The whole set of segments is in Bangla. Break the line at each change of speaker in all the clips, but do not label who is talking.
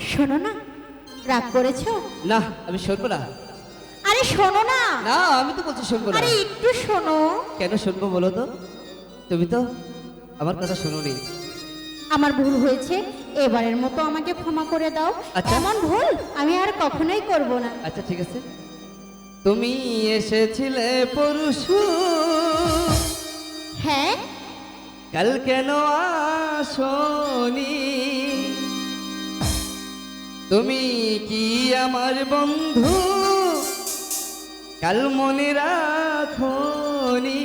শোনো না রাগ করেছ?
না আমি শুনব না।
আরে শোনো না।
না আমি তো বলছি শুনব না।
আরে একটু শোনো।
কেন শুনব বলো তো? তুমি তো আমার কথা শুনোনি।
আমার ভুল হয়েছে এবারের মতো আমাকে ক্ষমা করে দাও।
আচ্ছা।
এমন ভুল আমি আর কখনোই করব না।
আচ্ছা ঠিক আছে। তুমি এসেছিলে পরশু।
হ্যাঁ?
কাল কেন আসনি? তুমি কি আমার বন্ধু? কাল মনে রাখনি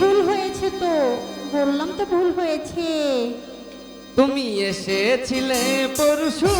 ভুল হয়েছে তো বললাম তো ভুল হয়েছে।
তুমি এসেছিলে পরশু